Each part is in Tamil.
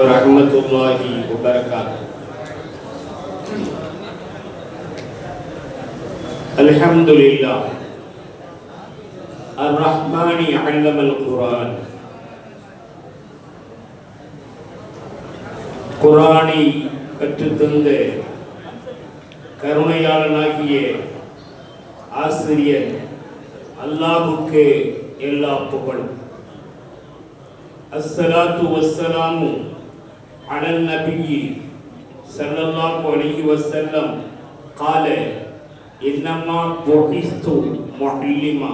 ورحمة الله وبركاته الحمد لله الرحمن علم القرآن குரானை கற்றுத்தந்த கருணையாளனாகிய ஆசிரியர் அல்லாஹுக்கு எல்லா புகழும் அஸ்ஸலாத்து வஸ்ஸலாமு அலல் நபியி ஸல்லல்லாஹு அலைஹி வஸல்லம் قال இன்னமா புஹிஸ்து முஅல்லிமா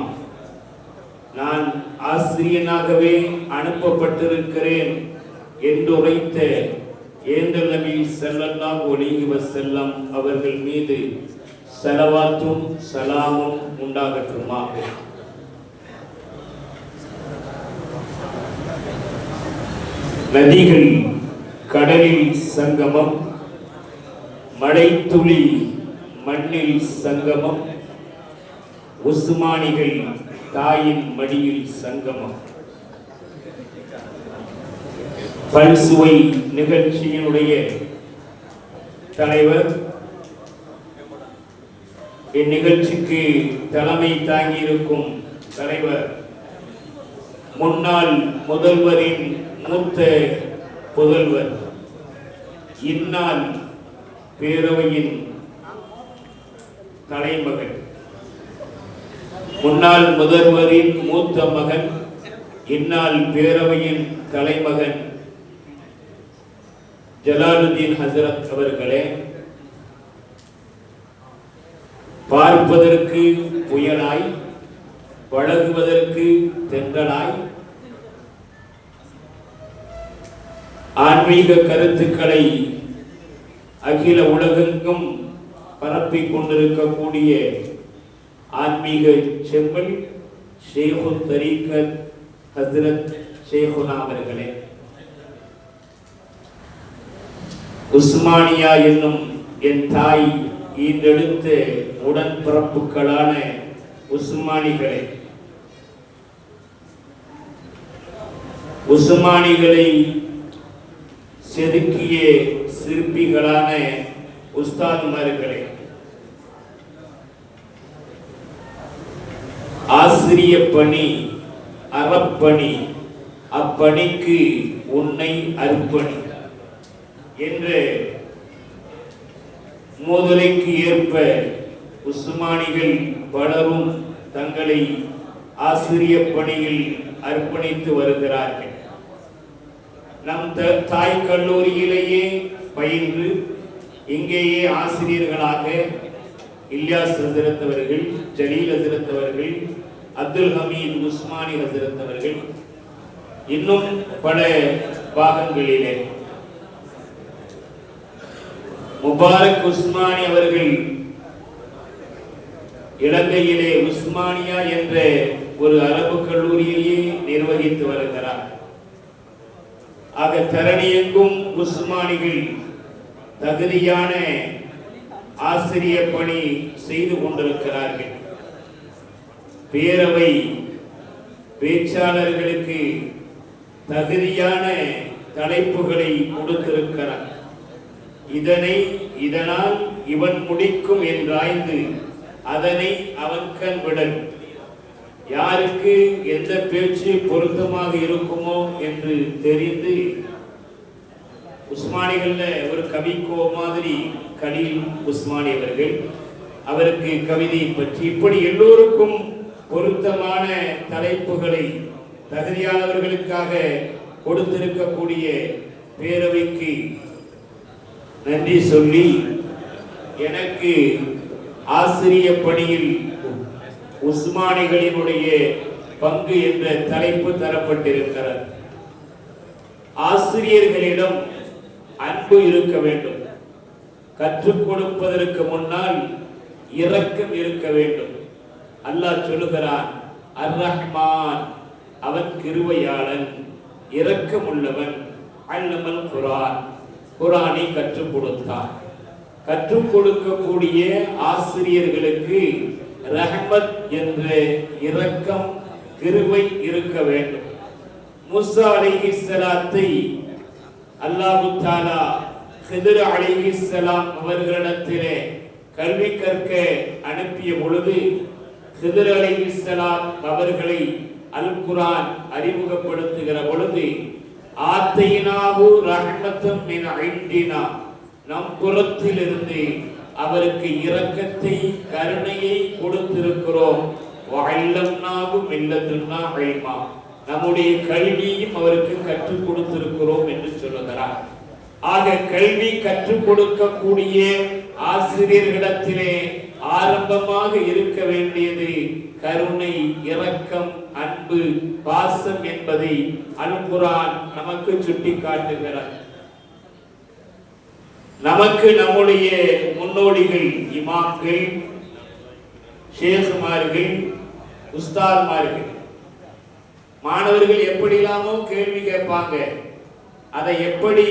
நான் ஆசிரியனாகவே அனுப்பப்பட்டிருக்கிறேன் என்று உரைத்த ஏந்தல் நபி ஸல்லல்லாஹு அலைஹி வஸல்லம் அவர்கள் மீது ஸலவாத்தும் சலாமும் உண்டாகட்டுமாக நதிகள் கடலில் சங்கமம் மழைத்துளி மண்ணில் சங்கமம் உஸ்மானிகள் தாயின் மடியில் சங்கமம். பல்சுவை நிகழ்ச்சியினுடைய தலைவர் இந்நிகழ்ச்சிக்கு தலைமை தாங்கியிருக்கும் தலைவர் முன்னாள் முதல்வரின் மூத்த புதல்வர். இந்நாள் பேரவையின் தலைமகன். முன்னாள் முதல்வரின் மூத்த மகன் இந்நாள் பேரவையின் தலைமகன் ஜலாலுதீன் ஹசரத் அவர்களே. பார்ப்பதற்கு புயலாய் பழகுவதற்கு தென்றலாய் ஆன்மீக கருத்துக்களை அகில உலகெங்கும் பரப்பிக் கொண்டிருக்கக்கூடிய ஆன்மீக செம்மல் ஷேகு தரீகத் ஹசரத் ஷேகுனா அவர்களே. உஸ்மானியா என்னும் என் தாய் ஈண்டெடுத்த உடன்பிறப்புகளான உஸ்மானிகளே. உஸ்மானிகளை செதுக்கிய சிற்பிகளான உஸ்தாதுமார்களே. ஆசிரிய பணி அறப்பணி அப்பணிக்கு உன்னை அர்ப்பணி என்ற மோதலைக்கு ஏற்ப உஸ்மானிகள் பலரும் தங்களை ஆசிரிய பணியில் அர்ப்பணித்து வருகிறார்கள். நம் த- தாய் கல்லூரியிலேயே பயின்று இங்கேயே ஆசிரியர்களாக இல்யாஸ் ஹசரத் அவர்கள் ஜலீல் ஹசரத் அவர்கள் அப்துல் ஹமீத் உஸ்மானி ஹசரத் அவர்கள் இன்னும் பல பாகங்களிலே. முபாரக் உஸ்மானி அவர்கள் இலங்கையிலே உஸ்மானியா என்ற ஒரு அரபு கல்லூரியையே நிர்வகித்து வருகிறார். ஆக தரணியெங்கும் உஸ்மானிகள் தகுதியான ஆசிரிய பணி செய்து கொண்டிருக்கிறார்கள். பேரவை பேச்சாளர்களுக்கு தகுதியான தலைப்புகளை கொடுத்திருக்கிறார். இதனை இதனால் இவன் முடிக்கும் என்றாய்ந்து அதனை அவன் கண் யாருக்கு எந்த பேச்சு பொருத்தமாக இருக்குமோ என்று தெரிந்து உஸ்மானிகள்ல ஒரு கவிக்கோ மாதிரி கலீல் உஸ்மானி அவர்கள். அவருக்கு கவிதையை பற்றி இப்படி எல்லோருக்கும் பொருத்தமான தலைப்புகளை தகுதியானவர்களுக்காக கொடுத்திருக்கக்கூடிய பேரவைக்கு நன்றி சொல்லி எனக்கு ஆசிரிய பணியில் உஸ்மானிகளினுடைய பங்கு என்ற தலைப்பு தரப்பட்டிருக்கிறது. ஆசிரியர்களிடம் அன்பு இருக்க வேண்டும். கற்றுக் கொடுப்பதற்கு முன்னால் இரக்கம் இருக்க வேண்டும். அல்லாஹ் சொல்லுகிறான் அர் ரஹ்மான் அவன் கிருவையாளன் இரக்கம் உள்ளவன் அல்லமன் குரான் குரானை கற்றுக் கொடுத்தான். கற்றுக் கொடுக்கக்கூடிய ஆசிரியர்களுக்கு ரஹ்மத் என்ற இரக்கம் கிருவை இருக்க வேண்டும். மூசா அலைஹிஸ்ஸலாத்தை அல்லாஹு தாலா ஹிதர் சலாம் அவர்களிடத்திலே கல்வி கற்க அனுப்பிய பொழுது ஹிதர் சலாம் அவர்களை அல் குரான் அறிமுகப்படுத்துகிற பொழுது ஆத்தையினாவு ரஹ்மத்தும் மின் ஐந்தினா நம் புறத்திலிருந்து அவருக்கு இரக்கத்தை கருணையை கொடுத்திருக்கிறோம். வல்லம்னாவும் இல்லதுன்னா அழிமா நம்முடைய கல்வியும் அவருக்கு கற்றுக் கொடுத்திருக்கிறோம் என்று சொல்லுகிறார். ஆக கல்வி கற்றுக் கொடுக்கக்கூடிய ஆசிரியர்களிடத்திலே ஆரம்பமாக இருக்க வேண்டியது கருணை இரக்கம் அன்பு பாசம் என்பதை அன்புரான் நமக்கு சுட்டி காட்டுகிறார் நமக்கு நம்முடைய முன்னோடிகள் இமாம்கள் ஷேகுமார்கள் உஸ்தாத்மார்கள். மாணவர்கள் எப்படிலாமோ கேள்வி கேட்பாங்க. அதை எப்படி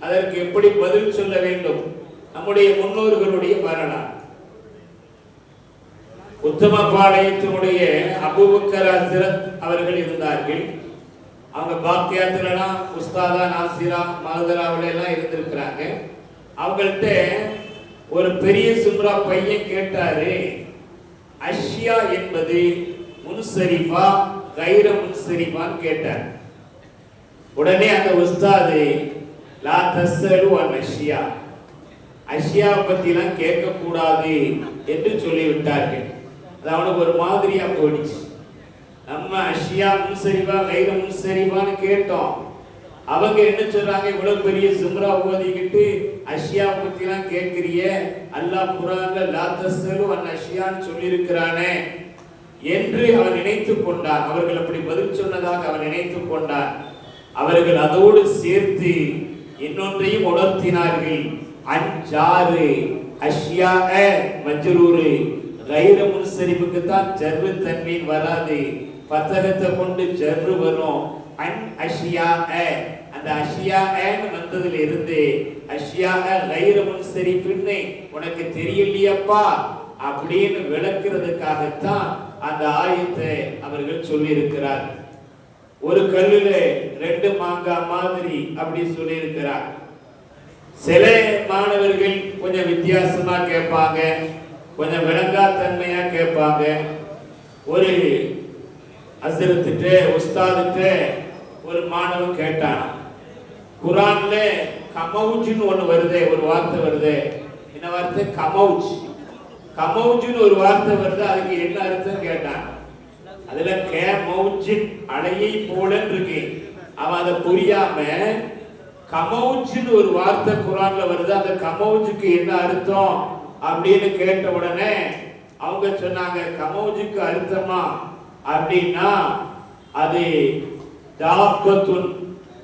அதற்கு எப்படி பதில் சொல்ல வேண்டும்? நம்முடைய முன்னோர்களுடைய வரலாறு உத்தமபாளையத்தினுடைய அபுபக்கர் அசிரத் அவர்கள் இருந்தார்கள். அவங்க பாக்கியாத்துலலாம் உஸ்தாதா நாசிரா மகதராவில எல்லாம் இருந்திருக்கிறாங்க. அவங்கள்ட்ட ஒரு பெரிய சும்ரா பையன் கேட்டாரு அஷ்யா என்பது முன்சரிஃபா கைர முன்சரிஃபான்னு கேட்டார். உடனே அந்த உஸ்தாது லா தஸ்ஸலு அன் அஷ்யா. அஷ்யா பத்திலாம் கேட்கக்கூடாது என்று சொல்லிவிட்டார்கள். அது அவனுக்கு ஒரு மாதிரியா போயிடுச்சு. நம்ம அஷ்யா முன்சரிவா கைர முன்சரிவான்னு கேட்டோம். அவங்க என்ன சொல்றாங்க? இவ்வளவு பெரிய சும்ரா ஓதிக்கிட்டு அஷ்யா பத்திலாம் கேட்கிறிய? அல்லாஹ் குரான்ல லா தஸ்ஸலு அன் அஷியான்னு சொல்லியிருக்கிறானே. என்று அவன் நினைத்து கொண்டான். அவர்கள் அப்படி பதில் சொன்னதாக அவன் நினைத்து கொண்டான். அவர்கள் அதோடு சேர்த்து இன்னொன்றையும் உணர்த்தினார்கள். அஞ்சாறு அஷ்யா மஜ்ரூரு. கைர முன்சரிப்புக்கு தான் ஜர்ரு தன்மீன் வராது. பத்தகத்தை கொண்டு ஜர்ரு வரும். அன் அஷ்யா அந்த அஷ்யா வந்ததுல இருந்து அஷ்யா சரி பின்னை உனக்கு தெரியலையப்பா அப்படின்னு விளக்குறதுக்காகத்தான் அந்த ஆயத்தை அவர்கள் சொல்லியிருக்கிறார். ஒரு கல்லுல ரெண்டு மாங்காய் மாதிரி அப்படி சொல்லியிருக்கிறார். சில மாணவர்கள் கொஞ்சம் வித்தியாசமா கேட்பாங்க கொஞ்சம் விளங்காத்தன்மையா கேட்பாங்க. ஒரு அசிரத்துட்டு உஸ்தாதுட்டு ஒரு மாணவன் கேட்டான் குரான்ல கமவுச்சின்னு ஒண்ணு வருதே ஒரு வார்த்தை வருதே. என்ன வார்த்தை? கமவுஜ் கமவுஜ்னு ஒரு வார்த்தை வருது அதுக்கு என்ன அர்த்தம் கேட்டான். அதுல கே மௌஜின் அணையை போலன்னு இருக்கு அவன் அதை புரியாம கமவுச்சின்னு ஒரு வார்த்தை குரான்ல வருது அந்த கமௌஜுக்கு என்ன அர்த்தம் அப்படின்னு கேட்ட உடனே அவங்க சொன்னாங்க கமௌஜுக்கு அர்த்தமா? அப்படின்னா அது தாபத்துன்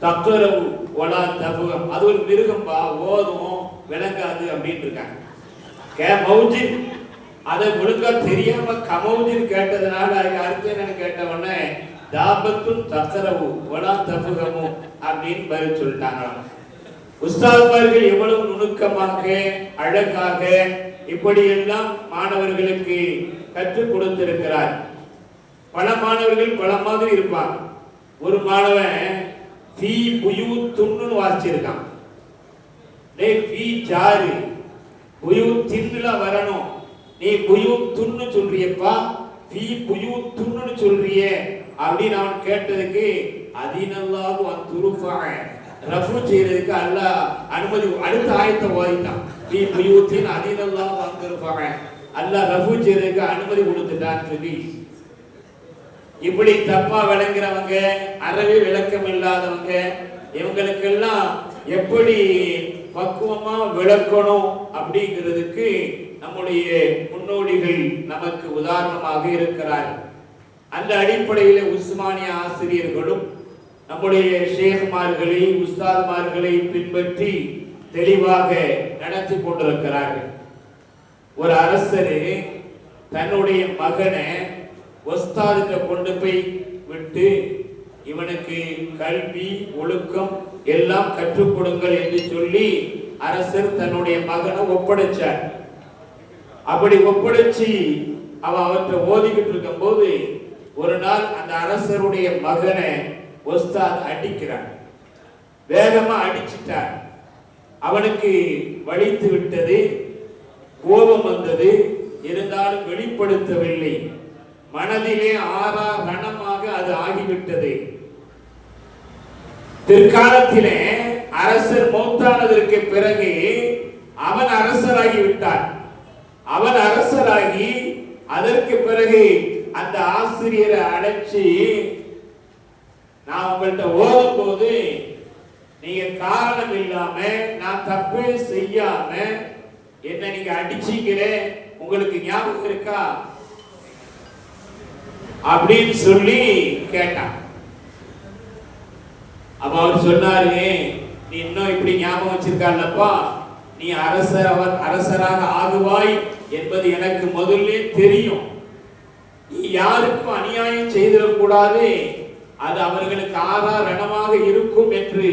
தக்கரவு. ஒலா தபுகம் அது ஒரு மிருகம்பா ஓதும் விளங்காது அப்படின்ட்டு இருக்காங்க. கே மௌஜின் அதை முழுக்க தெரியாம கமௌஜின் கேட்டதுனால அதுக்கு அர்த்தம் என்னன்னு கேட்ட உடனே தாபத்தும் தக்கரவு ஒலா தபுகமும் அப்படின்னு பதில் சொல்லிட்டாங்களாம். உஸ்தாத்மார்கள் எவ்வளவு நுணுக்கமாக அழகாக இப்படியெல்லாம் மாணவர்களுக்கு கற்றுக் கொடுத்திருக்கிறார். பல மாணவர்கள் பல மாதிரி இருப்பாங்க. ஒரு மாணவன் ஃபீ புயு துண்ணுன்னு வாசிச்சிருக்கான் டேய் ஃபீ ஜாரு புயு தின்னுல வரணும் நீ புயு துண்ணு சொல்றியப்பா ஃபீ புயு துண்ணுன்னு சொல்றியே அப்படின்னு அவன் கேட்டதுக்கு அதினல்லாஹு அன் துருஃபா ரஃபு செய்யறதுக்கு அல்லாஹ் அனுமதி அடுத்த ஆயத்தை ஓதிட்டான் ஃபீ புயூத்தின் அதினல்லாஹு அன் துருஃபா அல்லாஹ் ரஃபு செய்யறதுக்கு அனுமதி கொடுத்துட்டான்னு சொல்லி இப்படி தப்பா விளங்குறவங்க அறவே விளக்கம் இல்லாதவங்க இவங்களுக்கெல்லாம் எப்படி பக்குவமா விளக்கணும் அப்படிங்கிறதுக்கு நம்முடைய முன்னோடிகள் நமக்கு உதாரணமாக இருக்கிறார். அந்த அடிப்படையில் உஸ்மானிய ஆசிரியர்களும் நம்முடைய ஷேகுமார்களை உஸ்தாத்மார்களை பின்பற்றி தெளிவாக நடத்தி கொண்டிருக்கிறார்கள். ஒரு அரசர் தன்னுடைய மகனை ஒஸ்தாதுக்க கொண்டு போய் விட்டு இவனுக்கு கல்வி ஒழுக்கம் எல்லாம் கற்றுக் கொடுங்கள் என்று சொல்லி அரசர் தன்னுடைய மகனை ஒப்படைச்சார். அப்படி ஒப்படைச்சு அவன் அவற்றை ஓதிக்கிட்டு இருக்கும் போது ஒரு நாள் அந்த அரசருடைய மகனை ஒஸ்தாத் அடிக்கிறான். வேகமா அடிச்சிட்டார் அவனுக்கு வலித்து விட்டது கோபம் வந்தது இருந்தாலும் வெளிப்படுத்தவில்லை. மனதிலே ஆறா ரணமாக அது ஆகிவிட்டது. பிற்காலத்திலே அரசர் மௌத்தானதற்கு பிறகு அவன் அரசராகி விட்டான். அவன் அரசராகி அதற்கு பிறகு அந்த ஆசிரியரை அழைச்சி நான் உங்கள்கிட்ட ஓதும் போது நீங்க காரணம் இல்லாம நான் தப்பு செய்யாம என்ன நீங்க அடிச்சீங்களே உங்களுக்கு ஞாபகம் இருக்கா? அப்படின்னு சொல்லி கேட்டான். அப்ப அவர் சொன்னாரு நீ இன்னும் இப்படி ஞாபகம் வச்சிருக்கால்லப்பா நீ அரசர் அவர் அரசராக ஆகுவாய் என்பது எனக்கு முதல்ல தெரியும். நீ யாருக்கும் அநியாயம் செய்திடக்கூடாது. அது அவர்களுக்கு ஆதாரணமாக இருக்கும் என்று.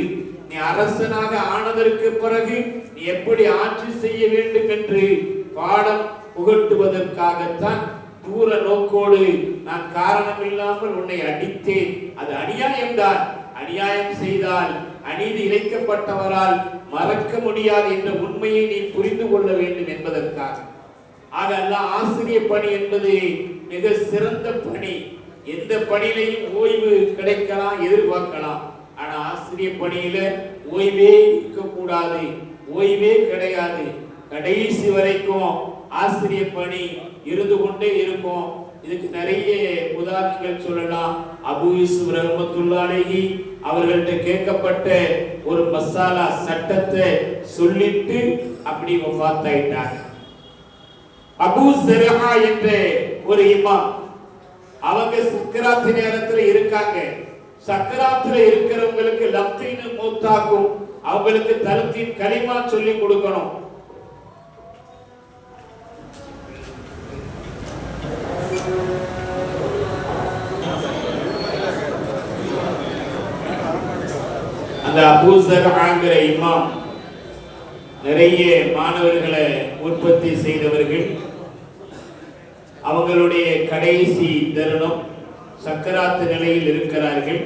நீ அரசனாக ஆனதற்கு பிறகு நீ எப்படி ஆட்சி செய்ய வேண்டும் என்று. பாடம் புகட்டுவதற்காகத்தான் தூர நோக்கோடு நான் காரணம் இல்லாமல் உன்னை அடித்தேன். அது அநியாயம்தான் அநியாயம் செய்தால் அநீதி இழைக்கப்பட்டவரால் மறக்க முடியாது என்ற உண்மையை நீ புரிந்து கொள்ள வேண்டும் என்பதற்காக. ஆக அல்ல ஆசிரிய பணி என்பது மிக சிறந்த பணி. எந்த பணியிலையும் ஓய்வு கிடைக்கலாம் எதிர்பார்க்கலாம். ஆனா ஆசிரிய பணியில ஓய்வே இருக்கக்கூடாது. ஓய்வே கிடையாது. கடைசி வரைக்கும் ஆசிரிய பணி இருந்து கொண்டே இருக்கும். இதுக்கு நிறைய உதாரணங்கள் சொல்லலாம். அபு யூசுப் ரஹமத்துல்லாஹி அவர்கள்ட்ட கேட்கப்பட்ட ஒரு மசாலா சட்டத்தை சொல்லிட்டு அப்படி வஃபாத்தாயிட்டாங்க அபு ஜரஹா என்ற ஒரு இமாம் அவங்க சக்கராத்து நேரத்துல இருக்காங்க. சக்கராத்துல இருக்கிறவங்களுக்கு லப்தீன் மூத்தாக்கும் அவங்களுக்கு தலத்தின் களிமா சொல்லி கொடுக்கணும். அந்த இமாம் நிறைய மாணவர்களை உற்பத்தி செய்தவர்கள். அவங்களுடைய கடைசி தருணம் சக்கராத்து நிலையில் இருக்கிறார்கள்.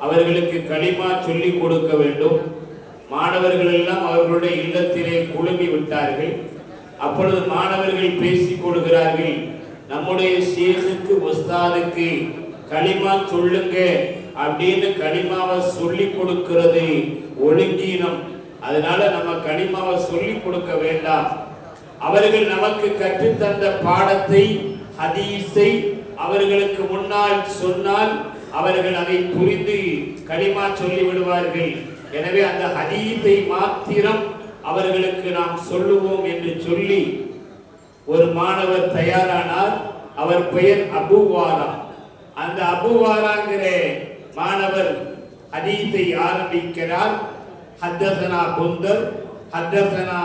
அவர்களுக்கு களிமா சொல்லிக் கொடுக்க வேண்டும். மாணவர்கள் எல்லாம் அவர்களுடைய இல்லத்திலே குழுமி விட்டார்கள். அப்பொழுது மாணவர்கள் பேசிக் கொள்கிறார்கள் நம்முடைய ஷேகுக்கு உஸ்தாதுக்கு களிமா சொல்லுங்க. அப்படின்னு கனிமாவை சொல்லி கொடுக்கிறது ஒழுங்கீனம். அதனால நம்ம கனிமாவை சொல்லி கொடுக்க வேண்டாம். அவர்கள் நமக்கு கற்றுத்தந்த பாடத்தை ஹதீஸை அவர்களுக்கு முன்னால் சொன்னால் அவர்கள் அதை புரிந்து கனிமா சொல்லி விடுவார்கள் எனவே அந்த ஹதீஸை மாத்திரம் அவர்களுக்கு நாம் சொல்லுவோம் என்று சொல்லி ஒரு மாணவர் தயாரானார். அவர் பெயர் அபுவாரா. அந்த அபுவாராங்கிற மாணவர் ஹதீஸை ஆரம்பிக்கிறார். ஹத்தசனா புந்தர் ஹத்தசனா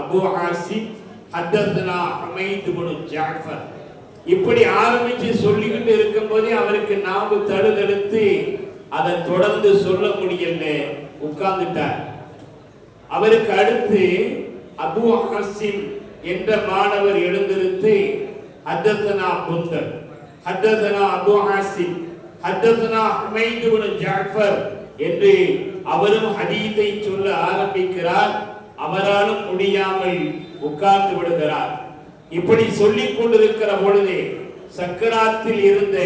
அபு ஆசிப் ஹத்தசனா அமைந்து இப்னு ஜாஃபர். இப்படி ஆரம்பிச்சு சொல்லிக்கிட்டு இருக்கும்போதே அவருக்கு நாவு தடுதெடுத்து அதை தொடர்ந்து சொல்ல முடியல உட்கார்ந்துட்டார். அவருக்கு அடுத்து அபு ஹசிம் என்ற மாணவர் எழுந்திருந்து ஹத்தசனா புந்தர் ஹத்தசனா அபு ஹாசிம் ஹத்தசனா அமைந்து இப்னு ஜாஃபர் என்று அவரும் ஹதீத்தை சொல்ல ஆரம்பிக்கிறார். அவராலும் முடியாமல் உட்கார்ந்து விடுகிறார். இப்படி சொல்லிக் கொண்டிருக்கிற பொழுது சக்கராத்தில் இருந்த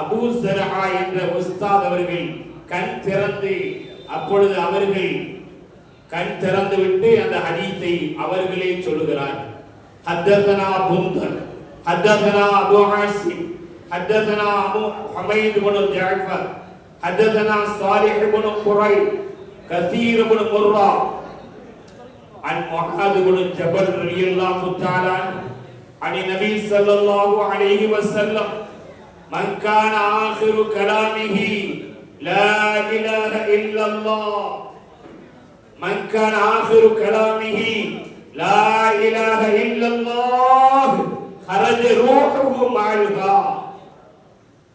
அபூ சரஹா என்ற உஸ்தாத் அவர்கள் கண் திறந்து அப்பொழுது அவர்கள் கண் திறந்து விட்டு அந்த ஹதீத்தை அவர்களே சொல்லுகிறார். ஹத்தனா புந்தர் ஹத்தனா அபு ஹாசிம் حدثنا أبو حميد بن جعفر حدثنا صالح بن قريب كثير بن مرة عن معاذ بن جبل رضي الله تعالى عن النبي صلى الله عليه وسلم من كان آخر كلامه لا إله إلا الله. من كان آخر كلامه لا إله إلا الله خرج روحه مع الغار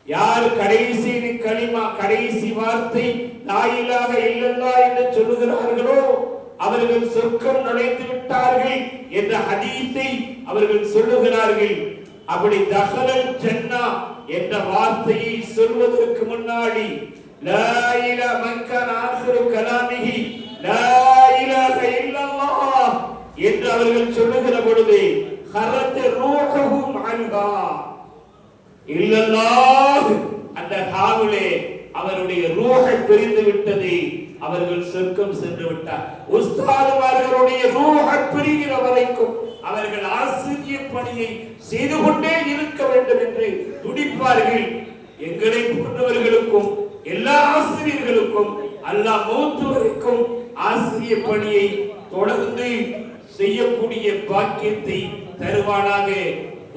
யார் கடைசி களிமா கடைசி வார்த்தை லாயிலாக இல்லல்லா என்று சொல்லுகிறார்களோ அவர்கள் சொர்க்கம் நுழைந்து விட்டார்கள் என்ற ஹதீத்தை அவர்கள் சொல்லுகிறார்கள். அப்படி தஹலல் ஜன்னா என்ற வார்த்தையை சொல்வதற்கு முன்னாடி லா இலா மன் ஆசிரு கலாமிஹி லா இலாஹ இல்லல்லாஹ் என்று அவர்கள் சொல்லுகிற பொழுது ஹரத்து ரூஹுஹும் அன்ஹா இல்லல்லாஹ். அந்த காவிலே அவருடைய ரூஹை பிரிந்து விட்டது அவர்கள் சொர்க்கம் சென்று விட்டார். உஸ்தாதுமார்களுடைய ரூஹை பிரிகிற வரைக்கும் அவர்கள் ஆசிரிய பணியை செய்து கொண்டே இருக்க வேண்டும் என்று துடிப்பார்கள். எங்களை போன்றவர்களுக்கும் எல்லா ஆசிரியர்களுக்கும் அல்லா மூத்தவருக்கும் ஆசிரிய பணியை தொடர்ந்து செய்யக்கூடிய பாக்கியத்தை தருவானாக.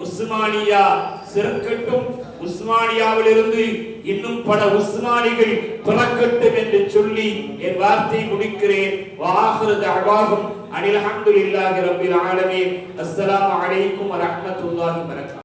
உஸ்மானியா சிறக்கட்டும் உஸ்மானியாவிலிருந்து இன்னும் பல உஸ்மானிகள் பிறக்கட்டும் என்று சொல்லி என் வார்த்தை முடிக்கிறேன். வாஹிரு தஅவாஹும் அனில் ஹம்துலில்லாஹி ரப்பில் ஆலமீன். அஸ்ஸலாமு அலைக்கும் வரஹ்மத்துல்லாஹி வபரகாத்துஹு